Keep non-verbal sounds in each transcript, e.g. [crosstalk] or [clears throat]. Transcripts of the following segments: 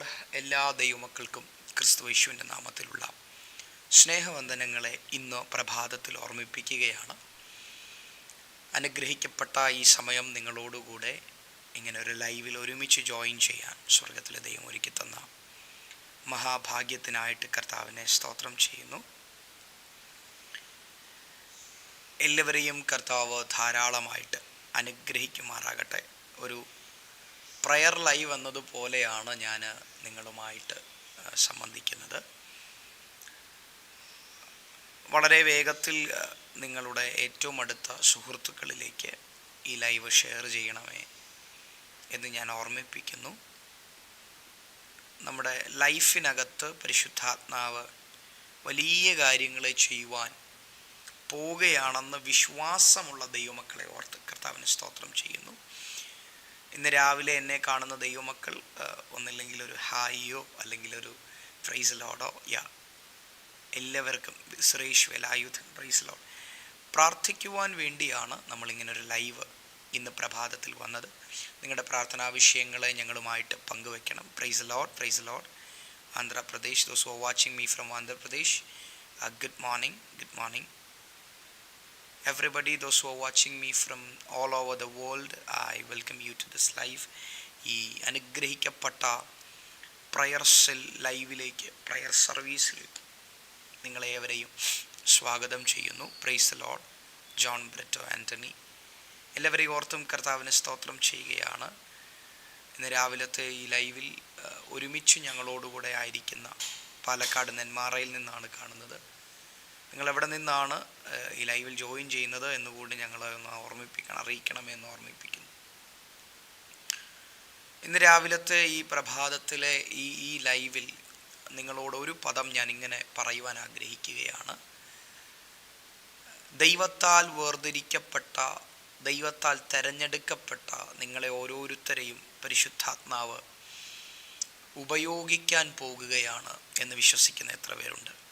Load എല്ലാ ദൈവമക്കൾക്കും ക്രിസ്തു യേശുവിന്റെ നാമത്തിലുള്ള സ്നേഹവന്ദനങ്ങളെ ഇന്ന് പ്രഭാതത്തിൽ ഓർമ്മിപ്പിക്കുകയാണ്. അനുഗ്രഹിക്കപ്പെട്ട ഈ സമയം നിങ്ങളോടുകൂടെ ഇങ്ങനെ ഒരു ലൈവിൽ ഒരുമിച്ച് ജോയിൻ ചെയ്യാൻ സ്വർഗത്തിലെ ദൈവം ഒരുക്കി തന്ന മഹാഭാഗ്യത്തിനായിട്ട് കർത്താവിനെ സ്തോത്രം ചെയ്യുന്നു. എല്ലാവരെയും കർത്താവ് ധാരാളമായിട്ട് അനുഗ്രഹിക്കുമാറാകട്ടെ. ഒരു പ്രയർ ലൈവ് എന്നതുപോലെയാണ് ഞാൻ നിങ്ങളുമായിട്ട് സംബന്ധിക്കുന്നത്. വളരെ വേഗത്തിൽ നിങ്ങളുടെ ഏറ്റവും അടുത്ത സുഹൃത്തുക്കളിലേക്ക് ഈ ലൈവ് ഷെയർ ചെയ്യണമേ എന്ന് ഞാൻ ഓർമ്മിപ്പിക്കുന്നു. നമ്മുടെ ലൈഫിനകത്ത് പരിശുദ്ധാത്മാവ് വലിയ കാര്യങ്ങളെ ചെയ്യുവാൻ പോവുകയാണെന്ന് വിശ്വാസമുള്ള ദൈവമക്കളെ ഓർത്ത് കർത്താവിന് സ്തോത്രം ചെയ്യുന്നു. ഇന്ന് രാവിലെ എന്നെ കാണുന്ന ദൈവമക്കൾ ഒന്നില്ലെങ്കിൽ ഒരു ഹായിയോ അല്ലെങ്കിൽ ഒരു പ്രൈസ് ലോഡോ യാ എല്ലാവർക്കും സുരേഷ് വേലായുധൻ പ്രൈസ് ലോഡ്. പ്രാർത്ഥിക്കുവാൻ വേണ്ടിയാണ് നമ്മളിങ്ങനൊരു ലൈവ് ഇന്ന് പ്രഭാതത്തിൽ വന്നത്. നിങ്ങളുടെ പ്രാർത്ഥനാ വിഷയങ്ങളെ ഞങ്ങളുമായിട്ട് പങ്കുവെക്കണം. Praise Lord praise Lord. Andhra Pradesh those watching me from Andhra Pradesh. Good morning good morning. Everybody those who are watching me from all over the world i welcome you to this live. ഈ അനുഗ്രഹിക്കപ്പെട്ട prayer cell ലൈവിലേക്ക് prayer സർവീസിലേക്ക് നിങ്ങളേവരെയും സ്വാഗതം ചെയ്യുന്നു. Praise load John Britto Antony എല്ലാവരെയും ഓർത്തും കർത്താവിന് സ്തോത്രം ചെയ്യുകയാണ്. ഇന്ന് രാവിലത്തെ ഈ ലൈവിൽ ഒരുമിച്ച് ഞങ്ങളോടുകൂടെ ആയിരിക്കുന്ന പാലക്കാട് നെന്മാറയിൽ നിന്നാണ് കാണുന്നത്. നിങ്ങൾ എവിടെ നിന്നാണ് ഈ ലൈവിൽ ജോയിൻ ചെയ്യുന്നത് എന്നുകൂടി ഞങ്ങളെ ഒന്ന് ഓർമ്മിപ്പിക്കണം അറിയിക്കണമെന്ന് ഓർമ്മിപ്പിക്കുന്നു. ഇന്ന് രാവിലത്തെ ഈ പ്രഭാതത്തിലെ ഈ ഈ ലൈവിൽ നിങ്ങളോട് ഒരു പദം ഞാൻ ഇങ്ങനെ പറയുവാൻ ആഗ്രഹിക്കുകയാണ്. ദൈവത്താൽ വേർതിരിക്കപ്പെട്ട ദൈവത്താൽ തെരഞ്ഞെടുക്കപ്പെട്ട നിങ്ങളെ ഓരോരുത്തരെയും പരിശുദ്ധാത്മാവ് ഉപയോഗിക്കാൻ പോകുകയാണ് എന്ന് വിശ്വസിക്കുന്ന എത്ര പേരുണ്ട്?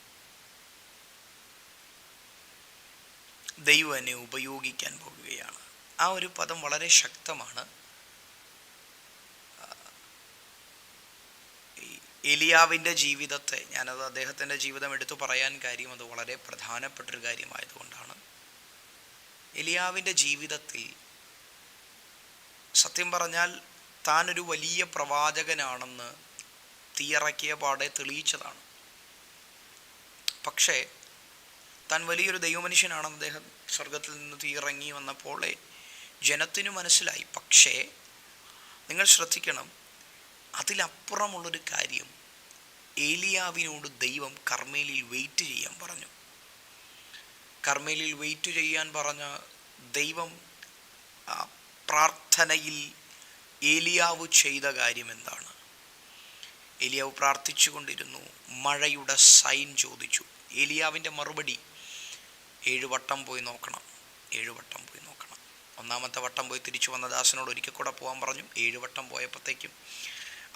ദൈവം എന്നെ ഉപയോഗിക്കാൻ പോകുകയാണ്. ആ ഒരു പദം വളരെ ശക്തമാണ്. എലിയാവിന്റെ ജീവിതത്തെ ഞാനത് അദ്ദേഹത്തിന്റെ ജീവിതം എടുത്തു പറയാൻ കാര്യം അത് വളരെ പ്രധാനപ്പെട്ടൊരു കാര്യമായതുകൊണ്ടാണ്. എലിയാവിന്റെ ജീവിതത്തിൽ സത്യം പറഞ്ഞാൽ താനൊരു വലിയ പ്രവാചകനാണെന്ന് തീയിറക്കിയ പാടെ തെളിയിച്ചതാണ്. പക്ഷേ താൻ വലിയൊരു ദൈവമനുഷ്യനാണെന്ന് അദ്ദേഹം സ്വർഗത്തിൽ നിന്ന് തീയിറങ്ങി വന്നപ്പോൾ ജനത്തിനു മനസ്സിലായി. പക്ഷേ നിങ്ങൾ ശ്രദ്ധിക്കണം അതിലപ്പുറമുള്ളൊരു കാര്യം ഏലിയാവിനോട് ദൈവം കർമ്മേലിൽ വെയിറ്റ് ചെയ്യാൻ പറഞ്ഞു. കർമ്മേലിൽ വെയിറ്റ് ചെയ്യാൻ പറഞ്ഞ ദൈവം പ്രാർത്ഥനയിൽ ഏലിയാവ് ചെയ്ത കാര്യം എന്താണ്? ഏലിയാവ് പ്രാർത്ഥിച്ചു കൊണ്ടിരുന്നു മഴയുടെ സൈൻ ചോദിച്ചു. ഏലിയാവിന്റെ മറുപടി ഏഴ് വട്ടം പോയി നോക്കണം. ഏഴ് വട്ടം പോയി നോക്കണം. ഒന്നാമത്തെ വട്ടം പോയി തിരിച്ചു വന്ന ദാസനോട് ഒരിക്കൽ കൂടെ പോകാൻ പറഞ്ഞു. ഏഴ് വട്ടം പോയപ്പോഴത്തേക്കും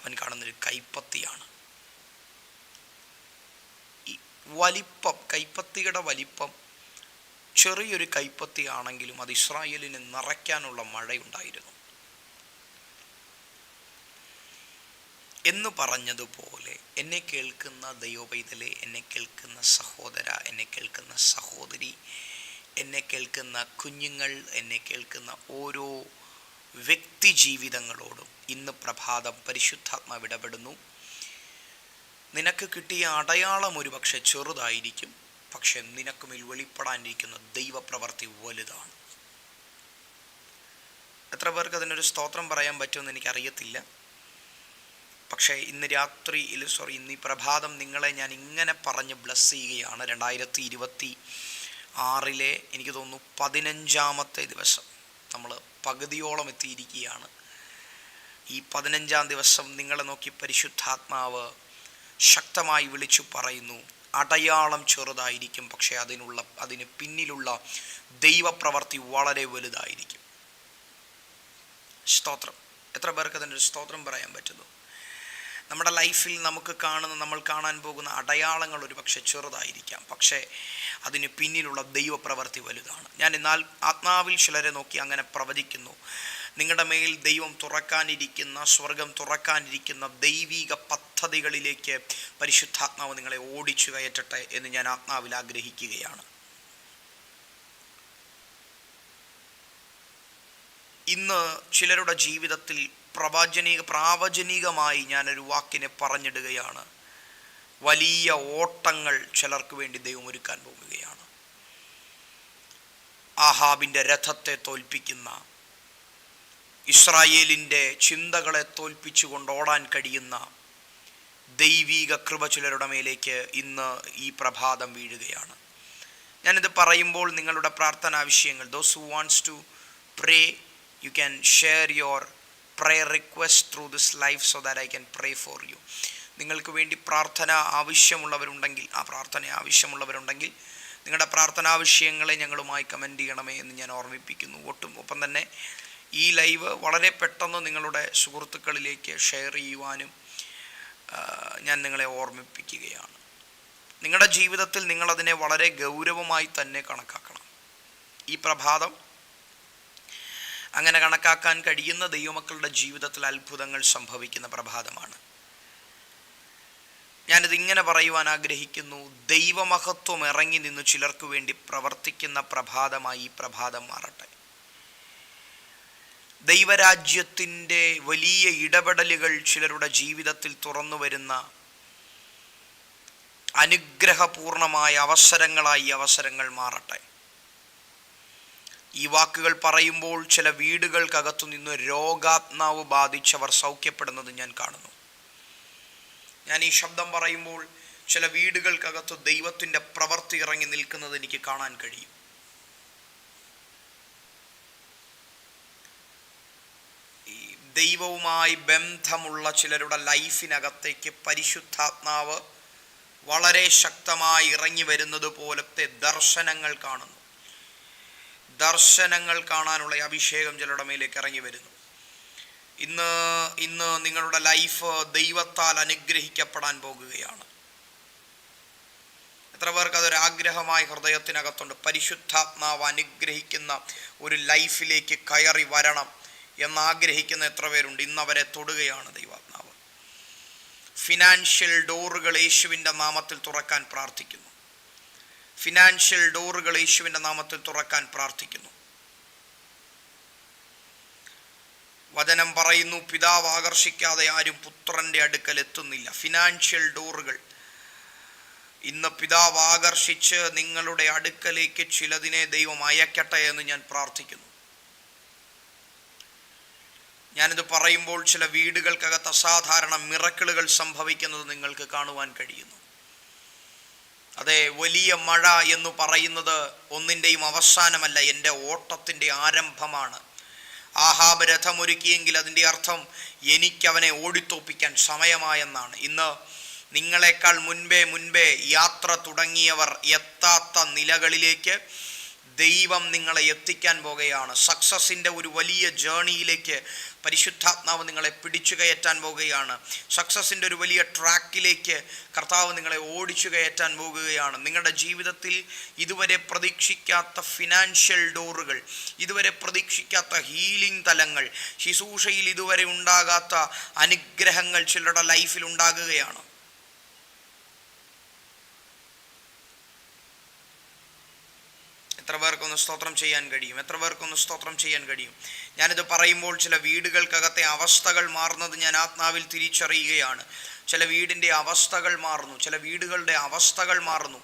അവൻ കാണുന്നൊരു കൈപ്പത്തിയാണ്. വലിപ്പം കൈപ്പത്തിയുടെ വലിപ്പം ചെറിയൊരു കൈപ്പത്തി ആണെങ്കിലും അത് ഇസ്രായേലിന് നിറയ്ക്കാനുള്ള മഴയുണ്ടായിരുന്നു. എന്ന് പറഞ്ഞതുപോലെ എന്നെ കേൾക്കുന്ന ദൈവപൈതലെ എന്നെ കേൾക്കുന്ന സഹോദര എന്നെ കേൾക്കുന്ന സഹോദരി എന്നെ കേൾക്കുന്ന കുഞ്ഞുങ്ങൾ എന്നെ കേൾക്കുന്ന ഓരോ വ്യക്തി ജീവിതങ്ങളോടും ഇന്ന് പ്രഭാതം പരിശുദ്ധാത്മാവ് ഇടപെടുന്നു. നിനക്ക് കിട്ടിയ അടയാളം ഒരു പക്ഷെ ചെറുതായിരിക്കും പക്ഷെ നിനക്കുമിൽ വെളിപ്പെടാനിരിക്കുന്ന ദൈവപ്രവർത്തി വലുതാണ്. എത്ര പേർക്ക് അതിനൊരു സ്തോത്രം പറയാൻ പറ്റുമെന്ന് എനിക്കറിയത്തില്ല. പക്ഷേ ഇന്ന് രാത്രിയിൽ സോറി ഇന്ന് ഈ പ്രഭാതം നിങ്ങളെ ഞാൻ ഇങ്ങനെ പറഞ്ഞ് ബ്ലസ് ചെയ്യുകയാണ്. രണ്ടായിരത്തി ഇരുപത്തി ആറിലെ എനിക്ക് തോന്നുന്നു പതിനഞ്ചാമത്തെ ദിവസം നമ്മൾ പകുതിയോളം എത്തിയിരിക്കുകയാണ്. ഈ പതിനഞ്ചാം ദിവസം നിങ്ങളെ നോക്കി പരിശുദ്ധാത്മാവ് ശക്തമായി വിളിച്ചു പറയുന്നു അടയാളം ചെറുതായിരിക്കും പക്ഷേ അതിനുള്ള അതിന് പിന്നിലുള്ള ദൈവപ്രവർത്തി വളരെ വലുതായിരിക്കും. സ്തോത്രം. എത്ര പേർക്ക് അതിന്റെ ഒരു സ്തോത്രം പറയാൻ പറ്റുന്നു? നമ്മുടെ ലൈഫിൽ നമുക്ക് കാണുന്ന നമ്മൾ കാണാൻ പോകുന്ന അടയാളങ്ങൾ ഒരു പക്ഷേ ചെറുതായിരിക്കാം. പക്ഷേ അതിന് പിന്നിലുള്ള ദൈവപ്രവൃത്തി വലുതാണ്. ഞാൻ എന്നാൽ ആത്മാവിൽ ചിലരെ നോക്കി അങ്ങനെ പ്രവചിക്കുന്നു. നിങ്ങളുടെ മേൽ ദൈവം തുറക്കാനിരിക്കുന്ന സ്വർഗം തുറക്കാനിരിക്കുന്ന ദൈവിക പദ്ധതികളിലേക്ക് പരിശുദ്ധാത്മാവ് നിങ്ങളെ ഓടിച്ചു കയറ്റട്ടെ എന്ന് ഞാൻ ആത്മാവിൽ ആഗ്രഹിക്കുകയാണ്. ഇന്ന് ചിലരുടെ ജീവിതത്തിൽ പ്രവചനിക പ്രാവചനികമായി ഞാനൊരു വാക്കിനെ പറഞ്ഞിടുകയാണ്. വലിയ ഓട്ടങ്ങൾ ചിലർക്ക് വേണ്ടി ദൈവം ഒരുക്കാൻ പോകുകയാണ്. ആഹാബിന്റെ രഥത്തെ തോൽപ്പിക്കുന്ന ഇസ്രായേലിന്റെ ചിന്തകളെ തോൽപ്പിച്ചുകൊണ്ട് ഓടാൻ കഴിയുന്ന ദൈവീക കൃപ ചിലരുടെ മേലേക്ക് ഇന്ന് ഈ പ്രഭാതം വീഴുകയാണ്. ഞാനിത് പറയുമ്പോൾ നിങ്ങളുടെ പ്രാർത്ഥന ആവശ്യങ്ങൾ those who wants to pray you can share your prayer request through this life so that I can pray for you നിങ്ങൾക്ക് വേണ്ടി പ്രാർത്ഥന ആവശ്യമുള്ളവരുണ്ടെങ്കിൽ ആ പ്രാർത്ഥന ആവശ്യമുള്ളവരുണ്ടെങ്കിൽ നിങ്ങളുടെ പ്രാർത്ഥനാവിഷയങ്ങളെ ഞങ്ങളുമായി കമന്റ് ചെയ്യണമേ എന്ന് ഞാൻ ഓർമ്മിപ്പിക്കുന്നു. ഒട്ടും ഒപ്പം തന്നെ ഈ ലൈവ് വളരെ പെട്ടെന്ന് നിങ്ങളുടെ സുഹൃത്തുക്കളിലേക്ക് ഷെയർ ചെയ്യുവാനും ഞാൻ നിങ്ങളെ ഓർമ്മിപ്പിക്കുകയാണ്. നിങ്ങളുടെ ജീവിതത്തിൽ നിങ്ങളതിനെ വളരെ ഗൗരവമായി തന്നെ കണക്കാക്കണം. ഈ പ്രഭാതം അങ്ങനെ കണക്കാക്കാൻ കഴിയുന്ന ദൈവമക്കളുടെ ജീവിതത്തിൽ അത്ഭുതങ്ങൾ സംഭവിക്കുന്ന പ്രഭാതമാണ്. ഞാനിത് ഇങ്ങനെ പറയുവാൻ ആഗ്രഹിക്കുന്നു ദൈവമഹത്വം ഇറങ്ങി നിന്ന് ചിലർക്ക് വേണ്ടി പ്രവർത്തിക്കുന്ന പ്രഭാതമായി ഈ പ്രഭാതം മാറട്ടെ. ദൈവരാജ്യത്തിന്റെ വലിയ ഇടപെടലുകൾ ചിലരുടെ ജീവിതത്തിൽ തുറന്നു വരുന്ന അനുഗ്രഹപൂർണമായ അവസരങ്ങളായി അവസരങ്ങൾ മാറട്ടെ. ഈ വാക്കുകൾ പറയുമ്പോൾ ചില വീടുകൾക്കകത്തു നിന്ന് രോഗാത്മാവ് ബാധിച്ചവർ സൗഖ്യപ്പെടുന്നത് ഞാൻ കാണുന്നു. ഞാൻ ഈ ശബ്ദം പറയുമ്പോൾ ചില വീടുകൾക്കകത്ത് ദൈവത്തിന്റെ പ്രവൃത്തി ഇറങ്ങി നിൽക്കുന്നത് എനിക്ക് കാണാൻ കഴിയും. ഈ ദൈവവുമായി ബന്ധമുള്ള ചിലരുടെ ലൈഫിനകത്തേക്ക് പരിശുദ്ധാത്മാവ് വളരെ ശക്തമായി ഇറങ്ങി വരുന്നത് പോലത്തെ ദർശനങ്ങൾ കാണുന്നു. ദർശനങ്ങൾ കാണാനുള്ള അഭിഷേകം ചിലരുടെ മേലേക്ക് ഇറങ്ങി വരുന്നു. ഇന്ന് ഇന്ന് നിങ്ങളുടെ ലൈഫ് ദൈവത്താൽ അനുഗ്രഹിക്കപ്പെടാൻ പോകുകയാണ്. എത്ര പേർക്ക് അതൊരു ആഗ്രഹമായി ഹൃദയത്തിനകത്തുണ്ട്. പരിശുദ്ധാത്മാവ് അനുഗ്രഹിക്കുന്ന ഒരു ലൈഫിലേക്ക് കയറി വരണം എന്നാഗ്രഹിക്കുന്ന എത്ര പേരുണ്ട്. ഇന്ന് അവരെ തൊടുകയാണ് ദൈവാത്മാവ്. ഫിനാൻഷ്യൽ ഡോറുകൾ യേശുവിന്റെ നാമത്തിൽ തുറക്കാൻ പ്രാർത്ഥിക്കുന്നു. ഫിനാൻഷ്യൽ ഡോറുകൾ യേശുവിന്റെ നാമത്തിൽ തുറക്കാൻ പ്രാർത്ഥിക്കുന്നു. വചനം പറയുന്നു പിതാവ് ആകർഷിക്കാതെ ആരും പുത്രന്റെ അടുക്കൽ എത്തുന്നില്ല. ഫിനാൻഷ്യൽ ഡോറുകൾ ഇന്ന് പിതാവ് ആകർഷിച്ച് നിങ്ങളുടെ അടുക്കലേക്ക് ചിലതിനെ ദൈവം അയക്കട്ടെ എന്ന് ഞാൻ പ്രാർത്ഥിക്കുന്നു. ഞാനിത് പറയുമ്പോൾ ചില വീടുകൾക്കകത്ത് അസാധാരണ മിറക്കിളുകൾ സംഭവിക്കുന്നത് നിങ്ങൾക്ക് കാണുവാൻ കഴിയുന്നു. അതെ വലിയ മഴ എന്ന് പറയുന്നത് ഒന്നിന്റെയും അവസാനമല്ല എന്റെ ഓട്ടത്തിന്റെ ആരംഭമാണ്. ആഹാബ് രഥമൊരുക്കിയെങ്കിൽ അതിന്റെ അർത്ഥം എനിക്കവനെ ഓടിത്തോപ്പിക്കാൻ സമയമായെന്നാണ്. ഇന്ന് നിങ്ങളെക്കാൾ മുൻപേ മുൻപേ യാത്ര തുടങ്ങിയവർ എത്താത്ത നിലകളിലേക്ക് ദൈവം നിങ്ങളെ എത്തിക്കാൻ പോകുകയാണ് സക്സസിന്റെ ഒരു വലിയ ജേണിയിലേക്ക് പരിശുദ്ധാത്മാവ് നിങ്ങളെ പിടിച്ചു കയറ്റാൻ പോവുകയാണ് സക്സസിന്റെ ഒരു വലിയ ട്രാക്കിലേക്ക് കർത്താവ് നിങ്ങളെ ഓടിച്ചു കയറ്റാൻ പോകുകയാണ്. നിങ്ങളുടെ ജീവിതത്തിൽ ഇതുവരെ പ്രതീക്ഷിക്കാത്ത ഫിനാൻഷ്യൽ ഡോറുകൾ ഇതുവരെ പ്രതീക്ഷിക്കാത്ത ഹീലിംഗ് തലങ്ങൾ ശുശ്രൂഷയിൽ ഇതുവരെ ഉണ്ടാകാത്ത അനുഗ്രഹങ്ങൾ ചിലരുടെ ലൈഫിൽ ഉണ്ടാകുകയാണ്. എത്ര പേർക്കൊന്ന് സ്തോത്രം ചെയ്യാൻ കഴിയും? എത്ര പേർക്കൊന്ന് സ്തോത്രം ചെയ്യാൻ കഴിയും? ഞാനിത് പറയുമ്പോൾ ചില വീടുകൾക്കകത്തെ അവസ്ഥകൾ മാറുന്നത് ഞാൻ ആത്മാവിൽ തിരിച്ചറിയുകയാണ്. ചില വീടിന്റെ അവസ്ഥകൾ മാറുന്നു. ചില വീടുകളുടെ അവസ്ഥകൾ മാറുന്നു.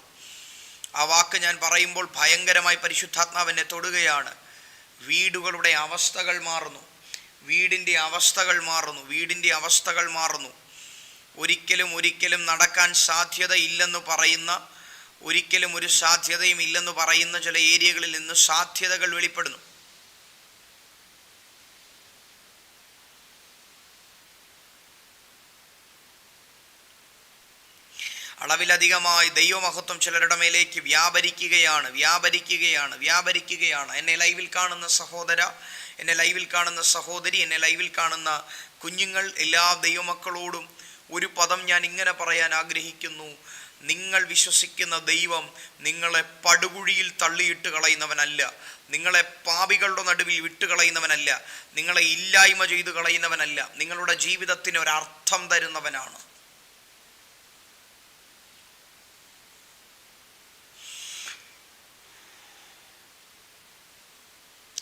ആ വാക്ക് ഞാൻ പറയുമ്പോൾ ഭയങ്കരമായി പരിശുദ്ധാത്മാവിനെ തൊടുകയാണ്. വീടുകളുടെ അവസ്ഥകൾ മാറുന്നു. വീടിന്റെ അവസ്ഥകൾ മാറുന്നു. വീടിന്റെ അവസ്ഥകൾ മാറുന്നു. ഒരിക്കലും ഒരിക്കലും നടക്കാൻ സാധ്യതയില്ലെന്ന് പറയുന്ന ഒരിക്കലും ഒരു സാധ്യതയും ഇല്ലെന്ന് പറയുന്ന ചില ഏരിയകളിൽ നിന്ന് സാധ്യതകൾ വെളിപ്പെടുന്നു. അളവിലധികമായി ദൈവമഹത്വം ചിലരുടെ മേലേക്ക് വ്യാപരിക്കുകയാണ് വ്യാപരിക്കുകയാണ് വ്യാപരിക്കുകയാണ്. എന്നെ ലൈവിൽ കാണുന്ന സഹോദര എന്നെ ലൈവിൽ കാണുന്ന സഹോദരി എന്നെ ലൈവിൽ കാണുന്ന കുഞ്ഞുങ്ങൾ എല്ലാ ദൈവമക്കളോടും ഒരു പദം ഞാൻ ഇങ്ങനെ പറയാൻ ആഗ്രഹിക്കുന്നു. നിങ്ങൾ വിശ്വസിക്കുന്ന ദൈവം നിങ്ങളെ പടുകുഴിയിൽ തള്ളിയിട്ട് കളയുന്നവനല്ല. നിങ്ങളെ പാപികളുടെ നടുവിൽ വിട്ട് കളയുന്നവനല്ല. നിങ്ങളെ ഇല്ലായ്മ ചെയ്തു കളയുന്നവനല്ല. നിങ്ങളുടെ ജീവിതത്തിന് ഒരർത്ഥം തരുന്നവനാണ്.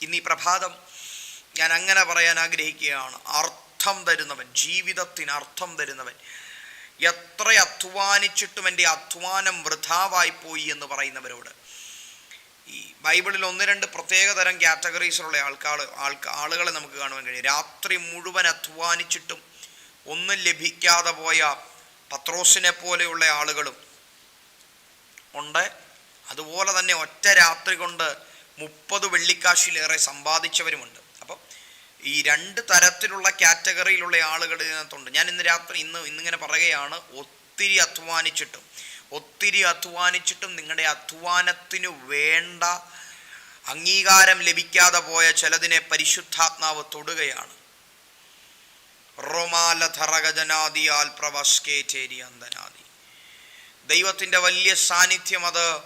ഇന്ന് ഈ പ്രഭാതം ഞാൻ അങ്ങനെ പറയാൻ ആഗ്രഹിക്കുകയാണ്. അർത്ഥം തരുന്നവൻ ജീവിതത്തിന് അർത്ഥം തരുന്നവൻ. എത്ര അധ്വാനിച്ചിട്ടും എന്റെ അധ്വാനം വൃഥാവായി പോയി എന്ന് പറയുന്നവരോട്. ഈ ബൈബിളിൽ ഒന്ന് രണ്ട് പ്രത്യേക തരം കാറ്റഗറീസിലുള്ള ആൾക്കാർ ആൾക്കാ ആളുകളെ നമുക്ക് കാണുവാൻ കഴിയും. രാത്രി മുഴുവൻ അധ്വാനിച്ചിട്ടും ഒന്നും ലഭിക്കാതെ പോയ പത്രോസിനെ പോലെയുള്ള ആളുകളും ഉണ്ട്. അതുപോലെ തന്നെ ഒറ്റ രാത്രി കൊണ്ട് മുപ്പത് വെള്ളിക്കാശിലേറെ സമ്പാദിച്ചവരുമുണ്ട്. ഈ രണ്ട് തരത്തിലുള്ള കാറ്റഗറിയിലുള്ള ആളുകൾ ഇതിനകത്തുണ്ട്. ഞാൻ ഇന്ന് രാത്രി ഇന്ന് ഇന്നിങ്ങനെ പറയുകയാണ് ഒത്തിരി അധ്വാനിച്ചിട്ടും ഒത്തിരി അധ്വാനിച്ചിട്ടും നിങ്ങളുടെ അധ്വാനത്തിന് വേണ്ട അംഗീകാരം ലഭിക്കാതെ പോയ ചിലതിനെ പരിശുദ്ധാത്മാവ് തൊടുകയാണ്. അന്തനാദി. ദൈവത്തിന്റെ വലിയ സാന്നിധ്യം അത്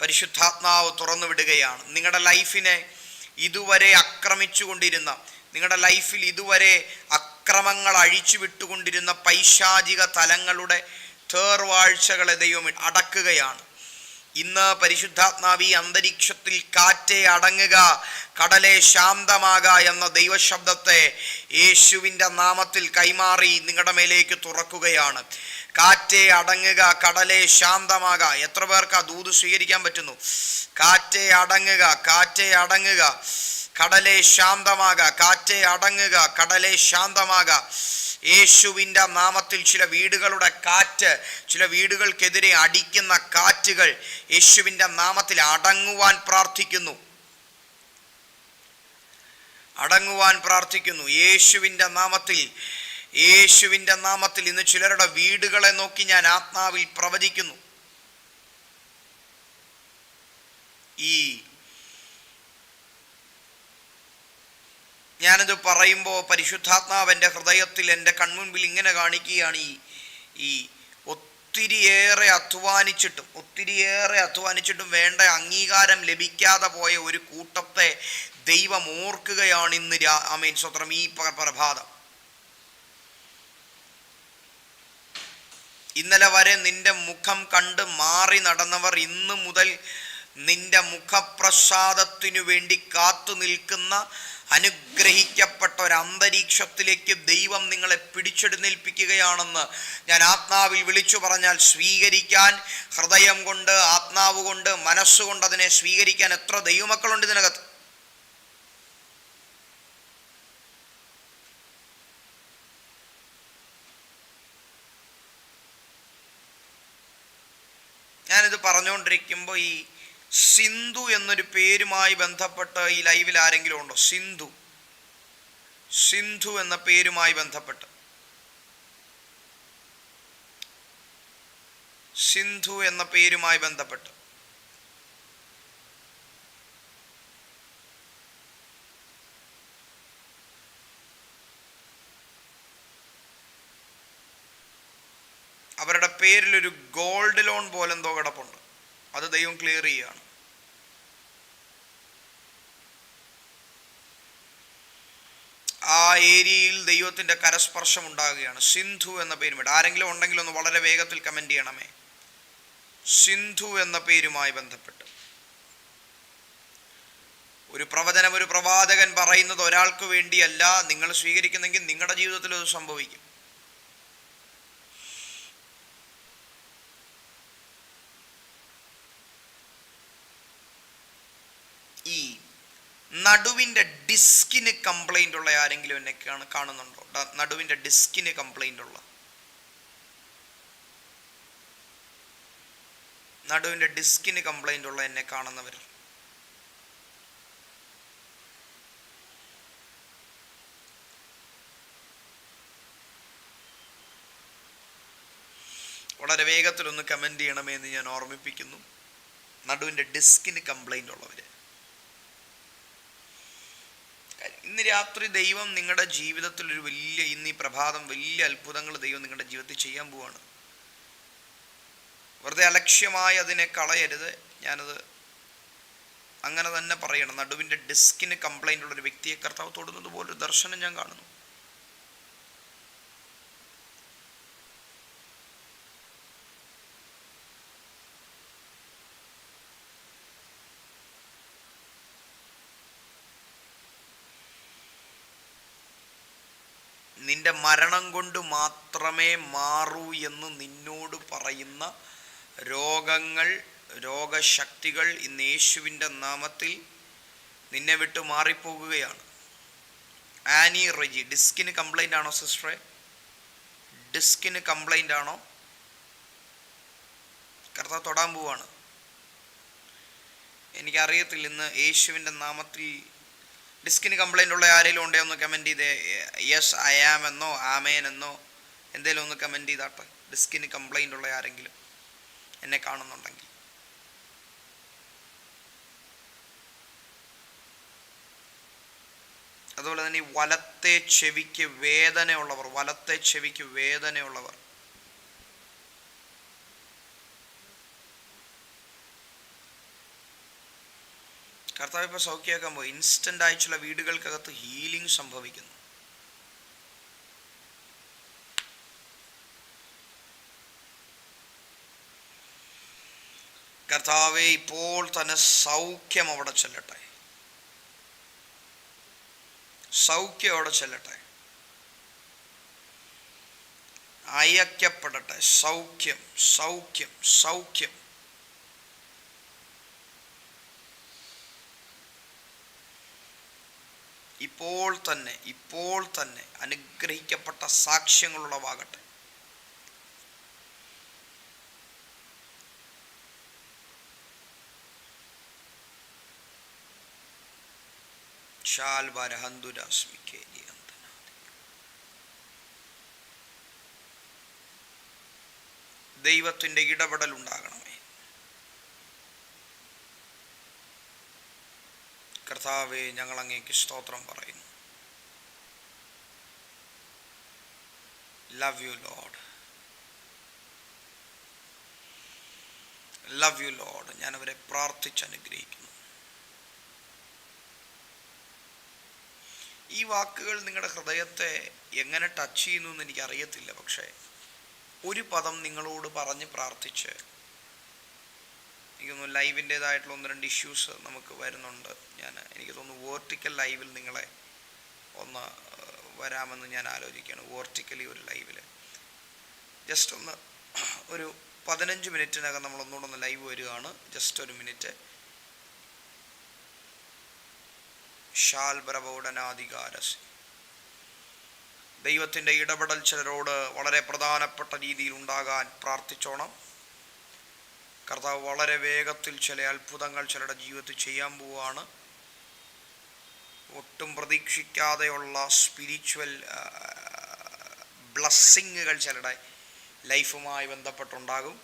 പരിശുദ്ധാത്മാവ് തുറന്നു വിടുകയാണ്. നിങ്ങളുടെ ലൈഫിനെ ഇതുവരെ ആക്രമിച്ചുകൊണ്ടിരുന്ന നിങ്ങളുടെ ലൈഫിൽ ഇതുവരെ അക്രമങ്ങൾ അഴിച്ചു വിട്ടുകൊണ്ടിരുന്ന പൈശാചിക തലങ്ങളുടെ തേർവാഴ്ചകളെ ദൈവം അടക്കുകയാണ്. ഇന്ന് പരിശുദ്ധാത്മാവി അന്തരീക്ഷത്തിൽ കാറ്റെ അടങ്ങുക കടലെ ശാന്തമാക എന്ന ദൈവശബ്ദത്തെ യേശുവിന്റെ നാമത്തിൽ കൈമാറി നിങ്ങളുടെ മേലേക്ക് തുറക്കുകയാണ്. കാറ്റെ അടങ്ങുക കടലെ ശാന്തമാക. എത്ര പേർക്ക് ആ ദൂത് സ്വീകരിക്കാൻ പറ്റുന്നു? കാറ്റെ അടങ്ങുക കാറ്റെ അടങ്ങുക. കടലെ ശാന്തമാക കാറ്റെ അടങ്ങുക കടലെ ശാന്തമാക. യേശുവിന്റെ നാമത്തിൽ ചില വീടുകളുടെ കാറ്റ് ചില വീടുകൾക്കെതിരെ അടിക്കുന്ന കാറ്റുകൾ യേശുവിന്റെ നാമത്തിൽ അടങ്ങുവാൻ പ്രാർത്ഥിക്കുന്നു. അടങ്ങുവാൻ പ്രാർത്ഥിക്കുന്നു. യേശുവിന്റെ നാമത്തിൽ യേശുവിന്റെ നാമത്തിൽ ഇന്ന് ചിലരുടെ വീടുകളെ നോക്കി ഞാൻ ആത്മാവിൽ പ്രവചിക്കുന്നു. ഈ ഞാനിത് പറയുമ്പോൾ പരിശുദ്ധാത്മാവ് എന്റെ ഹൃദയത്തിൽ എന്റെ കൺമുൻപിൽ ഇങ്ങനെ കാണിക്കുകയാണ് ഈ ഈ ഒത്തിരിയേറെ അധ്വാനിച്ചിട്ടും ഒത്തിരിയേറെ അധ്വാനിച്ചിട്ടും വേണ്ട അംഗീകാരം ലഭിക്കാതെ പോയ ഒരു കൂട്ടത്തെ ദൈവം ഓർക്കുകയാണ് ഇന്ന് രാ അമീൻ സ്വത്രം ഈ പ്രഭാതം. ഇന്നലെ വരെ നിന്റെ മുഖം കണ്ട് മാറി നടന്നവർ ഇന്ന് മുതൽ നിന്റെ മുഖപ്രസാദത്തിനു വേണ്ടി കാത്തു നിൽക്കുന്ന അനുഗ്രഹിക്കപ്പെട്ട ഒരു അന്തരീക്ഷത്തിലേക്ക് ദൈവം നിങ്ങളെ പിടിച്ചെടുന്നേൽപ്പിക്കുകയാണെന്ന് ഞാൻ ആത്മാവിൽ വിളിച്ചു പറഞ്ഞാൽ സ്വീകരിക്കാൻ ഹൃദയം കൊണ്ട് ആത്മാവ് കൊണ്ട് മനസ്സുകൊണ്ട് അതിനെ സ്വീകരിക്കാൻ എത്ര ദൈവമക്കളുണ്ട് ഇതിനകത്ത്? ഞാനിത് പറഞ്ഞുകൊണ്ടിരിക്കുമ്പോൾ ഈ സിന്ധു എന്നൊരു പേരുമായി ബന്ധപ്പെട്ട് ഈ ലൈവിൽ ആരെങ്കിലും ഉണ്ടോ? സിന്ധു. സിന്ധു എന്ന പേരുമായി ബന്ധപ്പെട്ട്. സിന്ധു എന്ന പേരുമായി ബന്ധപ്പെട്ട്. അവരുടെ പേരിലൊരു ഗോൾഡ് ലോൺ പോലെ എന്തോ കിടപ്പുണ്ട്. ദൈവം ക്ലിയർ ചെയ്യുകയാണ് ആ ഏരിയയിൽ ദൈവത്തിന്റെ കരസ്പർശം ഉണ്ടാകുകയാണ്. സിന്ധു എന്ന പേരുമായിട്ട് ആരെങ്കിലും ഉണ്ടെങ്കിൽ ഒന്ന് വളരെ വേഗത്തിൽ കമന്റ് ചെയ്യണമേ. സിന്ധു എന്ന പേരുമായി ബന്ധപ്പെട്ട്. ഒരു പ്രവചനം ഒരു പ്രവാചകൻ പറയുന്നത് ഒരാൾക്ക് വേണ്ടിയല്ല. നിങ്ങൾ സ്വീകരിക്കുന്നെങ്കിൽ നിങ്ങളുടെ ജീവിതത്തിൽ അത് സംഭവിക്കും ഈ നടുവിന്റെ ഡിസ്കിന് കംപ്ലൈന്റ് ഉള്ള ആരെങ്കിലും എന്നെ കാണ കാണുന്നുണ്ടോ? നടുവിന്റെ ഡിസ്കിന് കംപ്ലൈന്റ് ഉള്ള. നടുവിന്റെ ഡിസ്കിന് കംപ്ലൈന്റ് ഉള്ള എന്നെ കാണുന്നവർ. വളരെ വേഗത്തിലൊന്ന് കമന്റ് ചെയ്യണമേ എന്ന് ഞാൻ ഓർമ്മിപ്പിക്കുന്നു. നടുവിന്റെ ഡിസ്കിന് കംപ്ലൈന്റ് ഉള്ളവർ ഇന്ന് രാത്രി ദൈവം നിങ്ങളുടെ ജീവിതത്തിൽ ഒരു വലിയ ഇന്ന് ഈ പ്രഭാതം വലിയ അത്ഭുതങ്ങൾ ദൈവം നിങ്ങളുടെ ജീവിതത്തിൽ ചെയ്യാൻ പോവാണ്. വെറുതെ അലക്ഷ്യമായി അതിനെ കളയരുത്. ഞാനത് അങ്ങനെ തന്നെ പറയണം. നടുവിന്റെ ഡിസ്കിന് കംപ്ലൈന്റ് ഉള്ള ഒരു വ്യക്തിയെ കർത്താവ് തൊടുന്നത് പോലൊരു ദർശനം ഞാൻ കാണുന്നു. നിന്റെ മരണം കൊണ്ട് മാത്രമേ മാറൂ എന്ന് നിന്നോട് പറയുന്ന രോഗങ്ങൾ രോഗശക്തികൾ ഇന്ന് യേശുവിന്റെ നാമത്തിൽ നിന്നെ വിട്ട് മാറിപ്പോകുകയാണ്. ആനി റെജി ഡിസ്കിന് കംപ്ലൈന്റ് ആണോ സിസ്റ്ററെ? ഡിസ്കിന് കംപ്ലൈന്റ് ആണോ? കർത്താവ് തൊടാൻ പോവാണ്. എനിക്കറിയത്തില്ല ഇന്ന് യേശുവിന്റെ നാമത്തിൽ ഡിസ്കിന് കംപ്ലൈന്റ് ഉള്ള ആരെങ്കിലും ഉണ്ടോ ഒന്ന് കമന്റ് ചെയ്തേ. യെസ് ഐ ആം എന്നോ ആമേൻ എന്നോ എന്തെങ്കിലും ഒന്ന് കമന്റ് ചെയ്താട്ടെ ഡിസ്കിന് കംപ്ലൈന്റ് ഉള്ള ആരെങ്കിലും എന്നെ കാണുന്നുണ്ടെങ്കിൽ. അതുപോലെ തന്നെ ഈ വലത്തെ ചെവിക്ക് വേദനയുള്ളവർ വലത്തെ ചെവിക്ക് വേദനയുള്ളവർ കർത്താവ് ഇപ്പോൾ സൗഖ്യമാക്കാൻ പോയി ഇൻസ്റ്റന്റ് ആയിട്ടുള്ള വീടുകൾക്കകത്ത് ഹീലിംഗ് സംഭവിക്കുന്നു. കർത്താവെ ഇപ്പോൾ തന്നെ സൗഖ്യം അവിടെ ചെല്ലട്ടെ. സൗഖ്യം അവിടെ ചെല്ലട്ടെ. അയക്കപ്പെടട്ടെ. സൗഖ്യം സൗഖ്യം സൗഖ്യം. ഇപ്പോൾ തന്നെ ഇപ്പോൾ തന്നെ അനുഗ്രഹിക്കപ്പെട്ട സാക്ഷ്യങ്ങളുള്ളവാകട്ടെ. ദൈവത്തിന്റെ ഇടപെടൽ ഉണ്ടാകണമേ കർത്താവെ ഞങ്ങൾ അങ്ങേക്ക് സ്തോത്രം പറയുന്നു. Love you Lord love you Lord ഞാൻ അവരെ പ്രാർത്ഥിച്ച് അനുഗ്രഹിക്കുന്നു. ഈ വാക്കുകൾ നിങ്ങളുടെ ഹൃദയത്തെ എങ്ങനെ ടച്ച് ചെയ്യുന്നു എന്ന് എനിക്കറിയത്തില്ല പക്ഷേ ഒരു പദം നിങ്ങളോട് പറഞ്ഞ് പ്രാർത്ഥിച്ച് എനിക്ക് തോന്നുന്നു ലൈവിന്റേതായിട്ടുള്ള ഒന്ന് രണ്ട് ഇഷ്യൂസ് നമുക്ക് വരുന്നുണ്ട്. ഞാൻ എനിക്ക് തോന്നുന്നു വോർട്ടിക്കൽ ലൈവിൽ നിങ്ങളെ ഒന്ന് വരാമെന്ന് ഞാൻ ആലോചിക്കുകയാണ്. വോർട്ടിക്കലി ഒരു ലൈവിൽ ജസ്റ്റ് ഒന്ന് [clears throat] ഒരു പതിനഞ്ച് മിനിറ്റിനകം നമ്മൾ ഒന്നുകൂടെ ഒന്ന് ലൈവ് വരികയാണ്. ജസ്റ്റ് ഒരു മിനിറ്റ്. ഷാൽബരബോടനാധികാരസ് ദൈവത്തിന്റെ ഇടപെടൽ ചിലരോട് വളരെ പ്രധാനപ്പെട്ട രീതിയിൽ ഉണ്ടാകാൻ പ്രാർത്ഥിച്ചോണം. കർത്താവ് വളരെ വേഗത്തിൽ ചില അത്ഭുതങ്ങൾ ചിലരുടെ ജീവിതത്തിൽ ചെയ്യാൻ പോവുകയാണ്. ഒട്ടും പ്രതീക്ഷിക്കാതെയുള്ള സ്പിരിച്വൽ ബ്ലസ്സിങ്ങുകൾ ചിലരുടെ ലൈഫുമായി ബന്ധപ്പെട്ടുണ്ടാകും.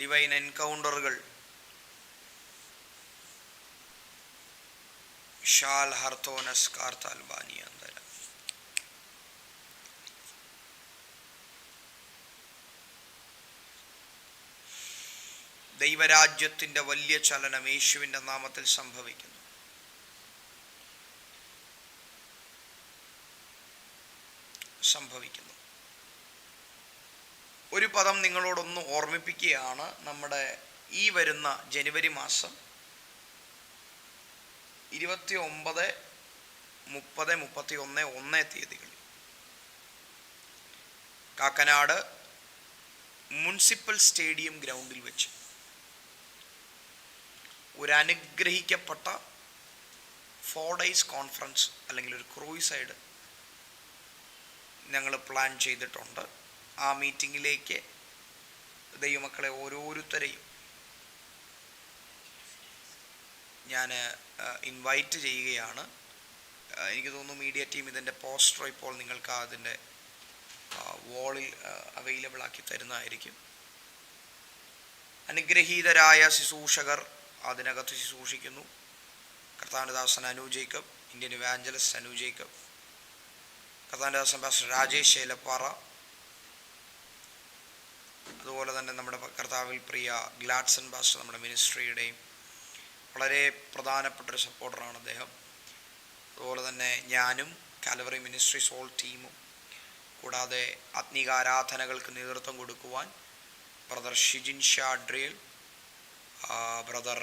ഡിവൈൻ എൻകൗണ്ടറുകൾ ഷാൽ ഹർത്തോനസ് കാർത്താൽബാനി അന്തര. ദൈവരാജ്യത്തിന്റെ വലിയ ചലനം യേശുവിന്റെ നാമത്തിൽ സംഭവിക്കുന്നു. സംഭവിക്കുന്നു. ഒരു പദം നിങ്ങളോടൊന്ന് ഓർമ്മിപ്പിക്കുകയാണ് നമ്മുടെ ഈ വരുന്ന ജനുവരി മാസം ഇരുപത്തി ഒമ്പത് മുപ്പത് മുപ്പത്തി ഒന്ന് ഒന്ന് തീയതികളിൽ കാക്കനാട് മുനിസിപ്പൽ സ്റ്റേഡിയം ഗ്രൗണ്ടിൽ വെച്ച് ഒരു അനുഗ്രഹിക്കപ്പെട്ട ഫോർ ഡേയ്സ് കോൺഫറൻസ് അല്ലെങ്കിൽ ഒരു ക്രൂയിസൈഡ് ഞങ്ങൾ പ്ലാൻ ചെയ്തിട്ടുണ്ട്. ആ മീറ്റിങ്ങിലേക്ക് ദൈവമക്കളെ ഓരോരുത്തരെയും ഞാൻ ഇൻവൈറ്റ് ചെയ്യുകയാണ്. എനിക്ക് തോന്നുന്നു മീഡിയ ടീം ഇതിന്റെ പോസ്റ്റർ ഇപ്പോൾ നിങ്ങൾക്ക് അതിന്റെ വോളിൽ അവൈലബിൾ ആക്കി തരുന്നതായിരിക്കും. അനുഗ്രഹീതരായ ശുശ്രൂഷകർ അതിനകത്ത് ശുശ്രൂഷിക്കുന്നു. കർത്താനദാസൻ അനു ജേക്കബ് ഇന്ത്യൻ ഇവാഞ്ചലിസ്റ്റ് അനു ജേക്കബ്. കർത്താനദാസൻ ദാസൻ പാസ്റ്റർ രാജേഷ് ശൈലപ്പാറ അതുപോലെ തന്നെ നമ്മുടെ കർത്താവിൽ പ്രിയ ഗ്ലാഡ്സൺ പാസ്റ്റർ നമ്മുടെ മിനിസ്ട്രിയുടെയും വളരെ പ്രധാനപ്പെട്ട ഒരു സപ്പോർട്ടറാണ് അദ്ദേഹം. അതുപോലെ തന്നെ ഞാനും കാലവറി മിനിസ്ട്രി സോൾ ടീമും കൂടാതെ ആത്മീക ആരാധനകൾക്ക് നേതൃത്വം കൊടുക്കുവാൻ brother Shijin Sha Driyal brother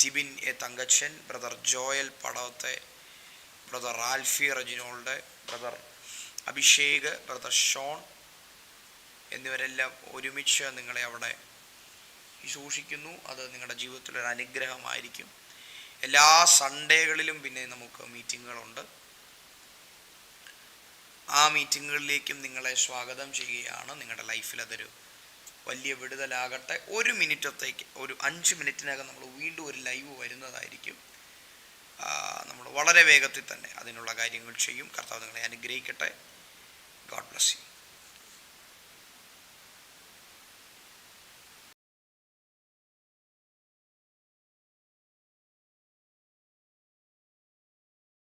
Tibin A Thankachan brother Joel പടവത്തെ brother Alfie Reginald brother Abhishek brother Shon എന്നിവരെല്ലാം ഒരുമിച്ച് നിങ്ങളെ അവിടെ സൂക്ഷിക്കുന്നു അത് നിങ്ങളുടെ ജീവിതത്തിൽ ഒരു അനുഗ്രഹമായിരിക്കും. എല്ലാ സൺഡേകളിലും പിന്നെ നമുക്ക് മീറ്റിങ്ങുകളുണ്ട്. ആ മീറ്റിങ്ങുകളിലേക്കും നിങ്ങളെ സ്വാഗതം ചെയ്യുകയാണ്. നിങ്ങളുടെ ലൈഫിൽ അതൊരു വലിയ വിടുതലാകട്ടെ. ഒരു മിനിറ്റത്തേക്ക് ഒരു അഞ്ച് മിനിറ്റിനകം നമ്മൾ വീണ്ടും ഒരു ലൈവ് വരുന്നതായിരിക്കും. നമ്മൾ വളരെ വേഗത്തിൽ തന്നെ അതിനുള്ള കാര്യങ്ങൾ ചെയ്യും. കർത്താവ് നിങ്ങളെ അനുഗ്രഹിക്കട്ടെ. God bless you